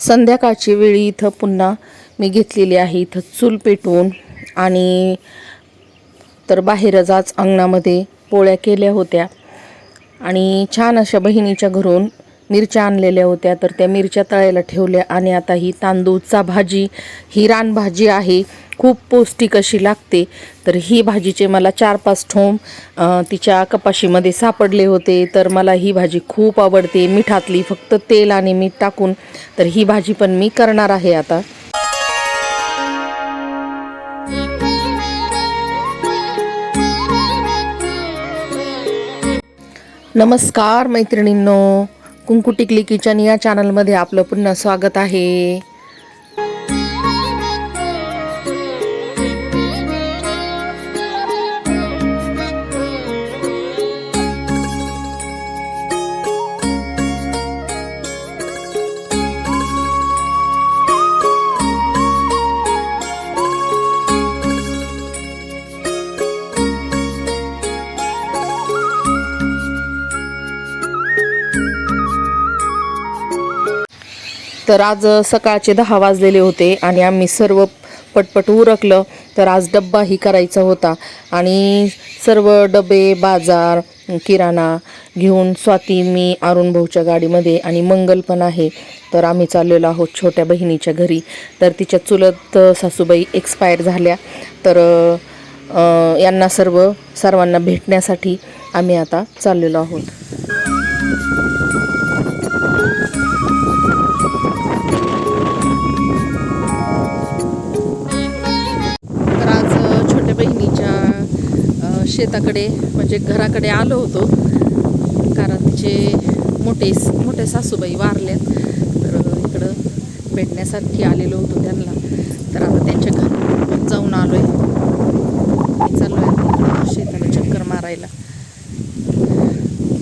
संध्याकाळची वेळी इथं पुन्हा मी घेतलेली आहे इथं चूल पेटवून. आणि तर बाहेरच आज अंगणामध्ये पोळ्या केल्या होत्या. आणि छान अशा बहिणीच्या घरून मिरच्या आणलेल्या होत्या. तर त्या मिरच्या तळायला ठेवल्या आणि आता ही तांदूळचा भाजी ही रानभाजी आहे. खूप पौष्टिक अशी लागते. तर ही भाजीचे मला चार पाच ठोम तिच्या कपाशीमध्ये सापडले होते. तर मला ही भाजी खूप आवडते. मिठातली फक्त तेल आणि मीठ टाकून. तर ही भाजी पण मी करणार आहे आता. नमस्कार मैत्रिणींनो. कुंकुटिकली किचन या चॅनलमध्ये आपलं पुन्हा स्वागत आहे. तर आज सकाळचे दहा वाजलेले होते आणि आम्ही सर्व पटपट उरकलं. तर आज डब्बाही करायचा होता. आणि सर्व डबे बाजार किराणा घेऊन स्वाती मी अरुण भाऊच्या गाडीमध्ये आणि मंगल पण आहे. तर आम्ही चाललेलो आहोत छोट्या बहिणीच्या घरी. तर तिच्या चुलत सासूबाई एक्सपायर झाल्या. तर यांना सर्व सर्वांना भेटण्यासाठी आम्ही आता चाललेलो आहोत. शेताकडे म्हणजे घराकडे आलो होतो. कारण तिचे मोठे मोठे सासूबाई वारल्यात. तर इकडं भेटण्यासाठी आलेलो होतो त्यांना. तर आता त्यांच्या घरी जाऊन आलो आहे चाललो आहे शेताला चक्कर मारायला.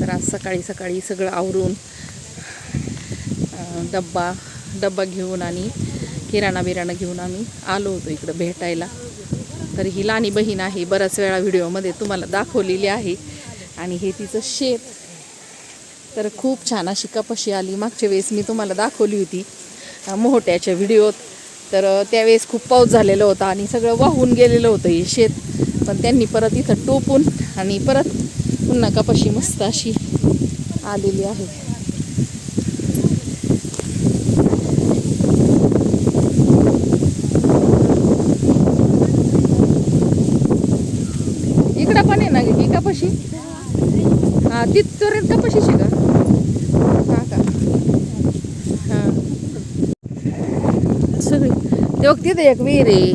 तर आज सकाळी सकाळी सगळं आवरून डब्बा डब्बा घेऊन आणि किराणा बिराणा घेऊन आम्ही आलो होतो इकडं भेटायला. तर ही लहानी बहीण आहे बऱ्याच वेळा व्हिडिओमध्ये तुम्हाला दाखवलेली आहे. आणि हे तिचं शेत. तर खूप छान अशी कपाशी आली. मागच्या वेळेस मी तुम्हाला दाखवली होती मोहट्याच्या व्हिडिओत. तर त्यावेळेस खूप पाऊस झालेला होता आणि सगळं वाहून गेलेलं होतं हे शेत. पण त्यांनी परत इथं टोपून आणि परत पुन्हा कपाशी मस्त अशी आलेली आहे इकडं पण आहे ना ग ही कपाशी? हा तिथपर्यंत कपाशीची का? हा का? हा. सगळी ते बघ तिथे एक विहीर आहे.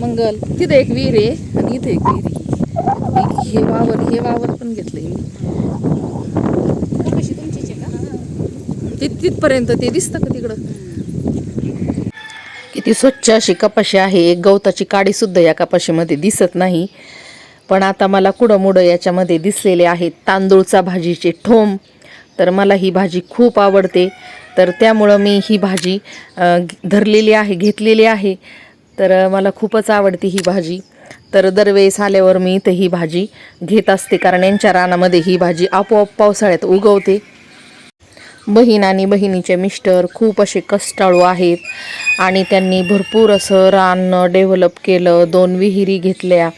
मंगल तिथे एक विहीर आहे आणि इथे एक विहीर आहे. हे वावर हे वावर पण घेतलंय मी. कशी तुमचीच आहे का? ति तिथपर्यंत ते दिसतं का तिकडं? किती स्वच्छ अशी कपाशी आहे. एक गवताची काडी सुद्धा या कपाशीमध्ये दिसत नाही. पण आता मला कुडमुडं याच्यामध्ये दिसलेले आहेत. तांदूळचा भाजीचे ठोम. तर मला ही भाजी खूप आवडते. तर त्यामुळं मी ही भाजी धरलेली आहे घेतलेली आहे. तर मला खूपच आवडते ही भाजी. तर दरवेळेस आल्यावर मी इथं ही भाजी घेत असते कारण यांच्या रानामध्ये ही भाजी आपोआप पावसाळ्यात उगवते. बहीण आणि बहिणीचे मिस्टर खूप असे कष्टाळू आहेत आणि त्यांनी भरपूर असं रान डेव्हलप केलं दोन विहिरी घेतल्या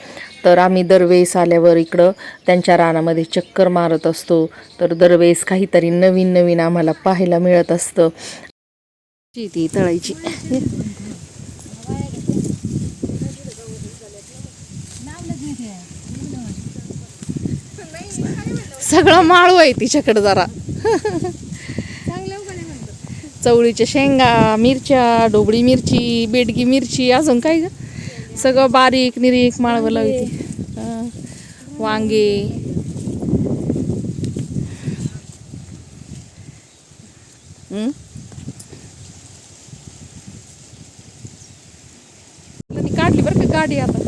तर आम्ही दरवेळेस आल्यावर इकडं त्यांच्या रानामध्ये चक्कर मारत असतो. तर दरवेळेस काहीतरी नवीन नवीन आम्हाला पाहायला मिळत असतं. ती तळायची. सगळं माळू आहे तिच्याकडे जरा. चवळीच्या शेंगा मिरच्या डोबळी मिरची बेडगी मिरची अजून काय ग? सगळं बारीक निरीक माळवं लावते वांगे. काढली बरं का गाडी आता.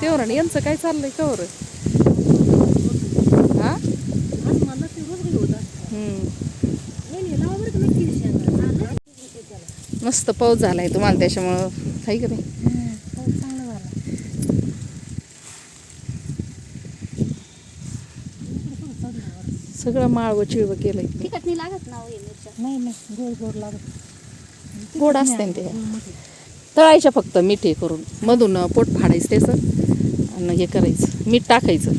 तेवढं यांचं काय चाललंय कवर? हा? मस्त पाऊस झालाय तुम्हाला त्याच्यामुळं काही का नाही पाऊस चांगला झाला सगळं माळवं चिळवं केलंय. तिखट नाही लागत ना हो मिरच्या? नाही नाही. गोड गोड लागत. गोड असते ना ते. तळायच्या फक्त मीठ हे करून. मधून पोट फाडायचं त्याचं आणि हे करायचं. मीठ टाकायचं.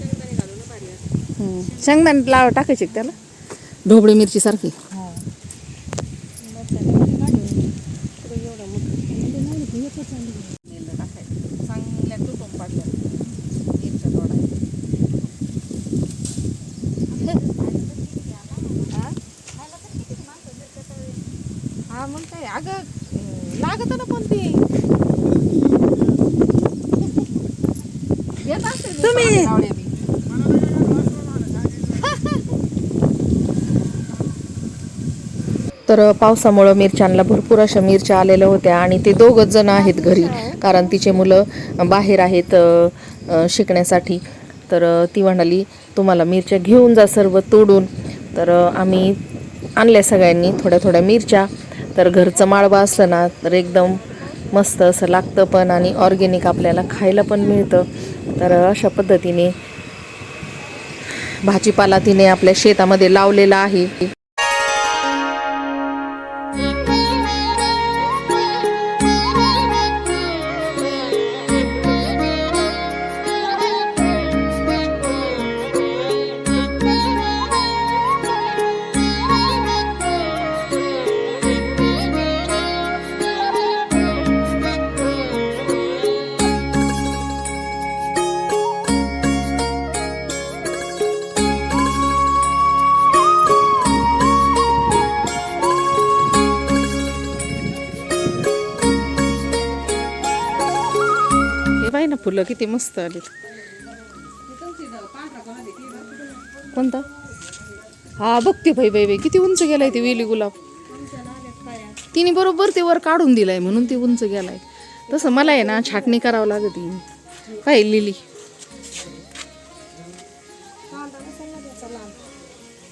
शेंगदाणे लाव टाकायचे त्याला? ढोबळी मिरची सारखी चांगल्या तुटून पाडल्या मिरच्या तोडायच्या हा मग काय अगं लागत ना पण ते येत असेल तुम्ही तर पावसामुळं मिरच्यांना भरपूर अशा मिरच्या आलेल्या होत्या आणि ते दोघंच जण आहेत घरी कारण तिचे मुलं बाहेर आहेत शिकण्यासाठी. तर ती म्हणाली तुम्हाला मिरच्या घेऊन जा सर्व तोडून. तर आम्ही आणल्या सगळ्यांनी थोड्या थोड्या मिरच्या. तर घरचं माळवा असलं ना तर एकदम मस्त असं लागतं पण आणि ऑर्गेनिक आपल्याला खायला पण मिळतं. तर अशा पद्धतीने भाजीपाला तिने आपल्या शेतामध्ये लावलेला आहे. फुलं किती मस्त आलीत. कोणता? हा बघते भाई बाई बाई किती उंच गेलाय ते वेली गुलाब. तिने बरोबर ते वर काढून दिलाय म्हणून ते उंच गेलाय. तसं मला आहे ना छाटणी करावं लागत काय लिली?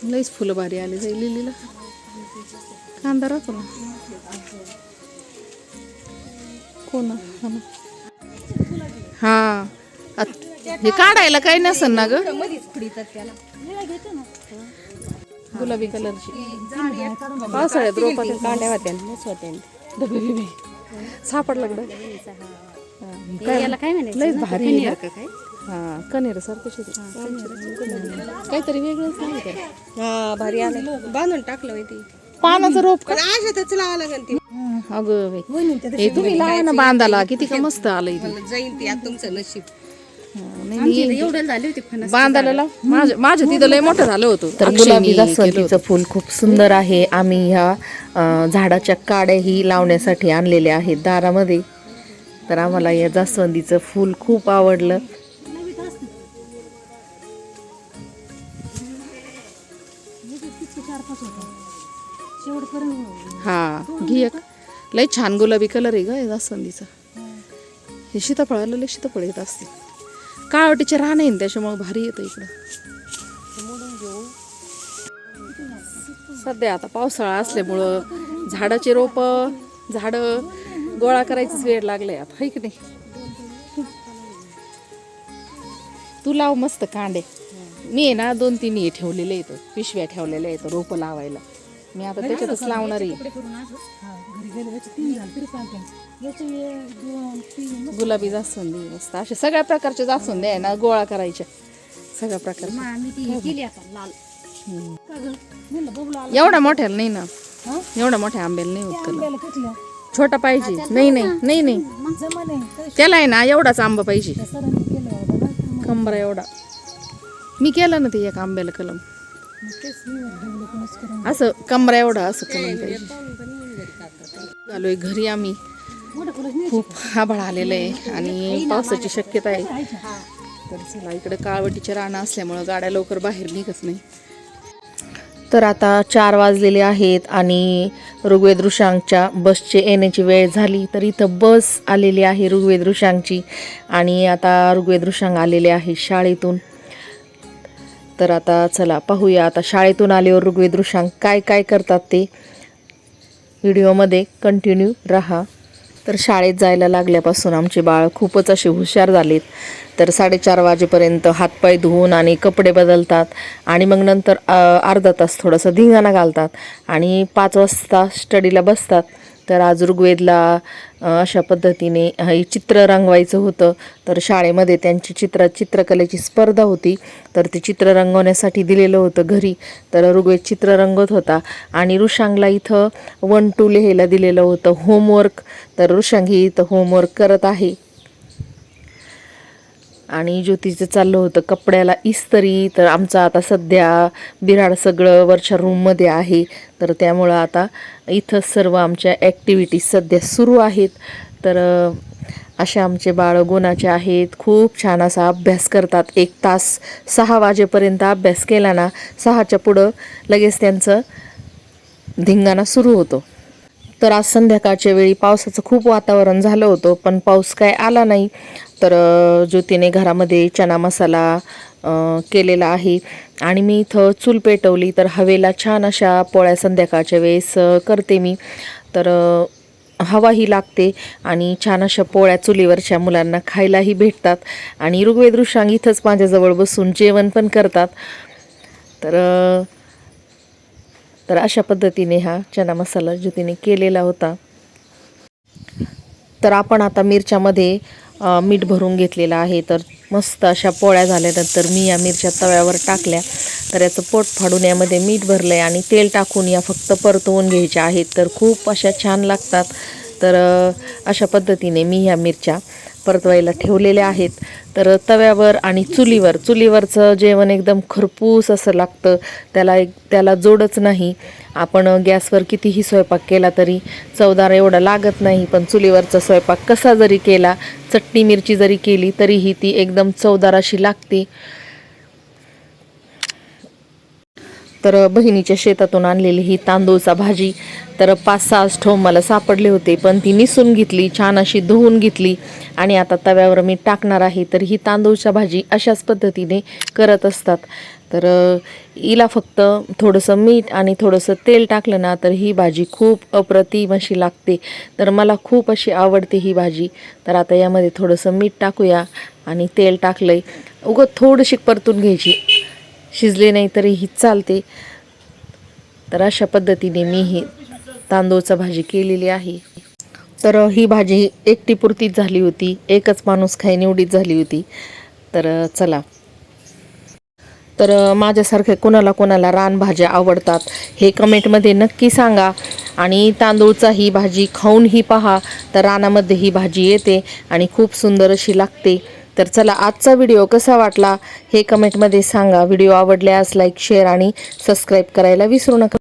लईच फुलं भारी आले जाईल लिलीला. कांदा राहतो ना. कोणा? हा. हा काढायला काही नसन ना ग? गुलाबी कलरची. पावसाळ्यात रोपात कांड्या होत्या. सापडला कडं याला काय म्हणायचं? भारी काय? हा कनेर सारखं काहीतरी वेगळंच नाही. हा भारी आलं बांधून टाकलं माहिती पानाचं रोप का? अशातच लावा लागेल ती. अगं बाई. हे तुम्ही लावा ना बांधाला किती का मस्त. जाईन ती. आता तुमचं नशीब. नाही, नाही. एवढं झाली होती फणस. बांधायला लाव. माझं माझं तिथं लय मोठं झालं होतं. तर गुलाबी जास्वंदीचं फुल खूप सुंदर आहे. आम्ही ह्या अं, झाडाच्या काड्याही लावण्यासाठी आणलेल्या आहेत दारामध्ये. तर आम्हाला या जास्वंदीचं फुल खूप आवडलं. हा घी एक. लय छान गुलाबी कलर आहे ग या जास्वंदीचा. हे सीताफळाला लय सीताफळ येत असते काळवटीचे रान आहे ना, त्याच्यामुळे भारी येतं इकडं. सध्या आता पावसाळा असल्यामुळं झाडाचे रोप झाडं गोळा करायचीच वेळ लागलाय आता हाय की नाही? तू लाव मस्त कांडे मी आहे ना दोन तीन हे ठेवलेले आहेत पिशव्या ठेवलेल्या आहेत रोपं लावायला. मी आता त्याच्यातच लावणार. आहे गुलाबी जास्वंदी मस्त. अशा सगळ्या प्रकारच्या जास्वंदी आहे ना गोळा करायच्या. सगळ्या प्रकारच्या लाल. एवढा मोठ्याला नाही ना. एवढा मोठ्या आंब्याला नाही होत कलर छोटा पाहिजे. नाही नाही नाही नाही त्याला आहे ना एवढाच आंबा पाहिजे. कंबरा एवढा. मी केलं ना ते एक आंब्याला कलम. असं कमरा एवढा असं कलम पाहिजे. आलोय घरी आम्ही. खूप आभाळ आलेलं आहे आणि पावसाची शक्यता आहे. तर चला इकडे काळवटीचे रानं असल्यामुळं गाड्या लवकर बाहेर निघत नाही. तर आता चार वाजलेले आहेत आणि ऋग्वेद ऋषांकच्या बसचे येण्याची वेळ झाली. तर इथं बस आलेली आहे ऋग्वेद ऋषांकची आणि आता ऋग्वेद ऋषांक आलेले आहे शाळेतून. तर आता चला पाहूया. आता शाळेतून आल्यावर ऋग्वेद ऋषांक काय काय करतात ते? व्हिडिओमध्ये कंटिन्यू राहा. तर शाळेत जायला लागल्यापासून आमचे बाळ खूपच असे हुशार झालेत. तर साडेचार वाजेपर्यंत हातपाय धुवून आणि कपडे बदलतात आणि मग नंतर अर्धा तास थोडंसं धिंगाणा घालतात आणि पाच वाजता स्टडीला बसतात. तर आज ऋग्वेदला अशा पद्धतीने हे चित्र रंगवायचं होतं. तर शाळेमध्ये त्यांची चित्र चित्रकलेची स्पर्धा होती. तर ते चित्र रंगवण्यासाठी दिलेलं होतं घरी. तर ऋग्वेद चित्र रंगवत होता. आणि ऋषांगला इथं वन टू लिहायला दिलेलं होतं होमवर्क. तर ऋषांग ही इथं होमवर्क करत आहे. आणि ज्योतीचं चाललं होतं कपड्याला इस्त्री तर आमचं आता सध्या बिराड सगळं वरच्या रूममध्ये आहे. तर त्यामुळं आता इथं सर्व आमच्या ॲक्टिव्हिटीज सध्या सुरू आहेत. तर असे आमचे बाळ गुणाचे आहेत. खूप छान असा अभ्यास करतात. एक तास सहा वाजेपर्यंत अभ्यास केला ना सहाच्या पुढं लगेच त्यांचं धिंगाणा सुरू होतो. तर आज संध्याकाळच्या वेळी पावसाचं खूप वातावरण झालं होतं पण पाऊस काय आला नाही. तर ज्योतीने घरामध्ये चना मसाला केलेला आहे. आणि मी इथं चूल पेटवली तर हवेला छान अशा पोळ्या संध्याकाळच्या वेळेस करते मी. तर हवाही लागते आणि छान अशा पोळ्या चुलीवरच्या मुलांना खायलाही भेटतात. आणि ऋग्वेद ऋषांग इथंच माझ्याजवळ बसून जेवण पण करतात. तर तर अशा पद्धतीने हा चना मसाला ज्योतीने केलेला होता. तर आपण आता मिरच्यामध्ये मीठ भरून घेतलेलं आहे. तर मस्त अशा पोळ्या झाल्यानंतर मी या मिरच्या तव्यावर टाकल्या. तर याचं पोट फाडून यामध्ये मीठ भरलं आहे आणि तेल टाकून या फक्त परतवून घ्यायच्या आहेत. तर खूप अशा छान लागतात. तर अशा पद्धतीने मी ह्या मिरच्या परतवायला ठेवलेले आहेत. तर तव्यावर आणि चुलीवर चुलीवरचं जेवण एकदम खरपूस असं लागतं. त्याला एक त्याला जोडच नाही. आपण गॅसवर कितीही स्वयंपाक केला तरी चवदार एवढा लागत नाही पण चुलीवरचा स्वयंपाक कसा जरी केला चटणी मिरची जरी केली तरीही ती एकदम चवदार अशी लागते. तर बहिणीच्या शेतातून आणलेली ही तांदूळचा भाजी. तर पाच सहा ठोम मला सापडले होते पण ती निसून घेतली छान अशी धुवून घेतली. आणि आता तव्यावर मी टाकणार आहे तर ही तांदूळच्या भाजी अशाच पद्धतीने करत असतात. तर हिला फक्त थोडंसं मीठ आणि थोडंसं तेल टाकलं ना तर ही भाजी खूप अप्रतिम अशी लागते. तर मला खूप अशी आवडते ही भाजी. तर आता यामध्ये थोडंसं मीठ टाकूया. आणि तेल टाकलं आहे उगं थोडीशी परतून घ्यायची. शिजले नाही तरीही चालते. तर अशा पद्धतीने मी ही तांदूळचा भाजी केलेली आहे. तर ही भाजी एकटीपुरतीच झाली होती. एकच माणूस खाई निवडीत झाली होती. तर चला. तर माझ्यासारख्या कोणाला कोणाला रानभाज्या आवडतात हे कमेंटमध्ये नक्की सांगा. आणि तांदूळचा ही भाजी खाऊनही पहा. तर रानामध्ये ही भाजी येते आणि खूप सुंदर अशी लागते. तर चला आजचा व्हिडिओ कसा वाटला हे कमेंटमध्ये सांगा. व्हिडिओ आवडल्यास लाईक शेअर आणि सबस्क्राईब करायला विसरू नका.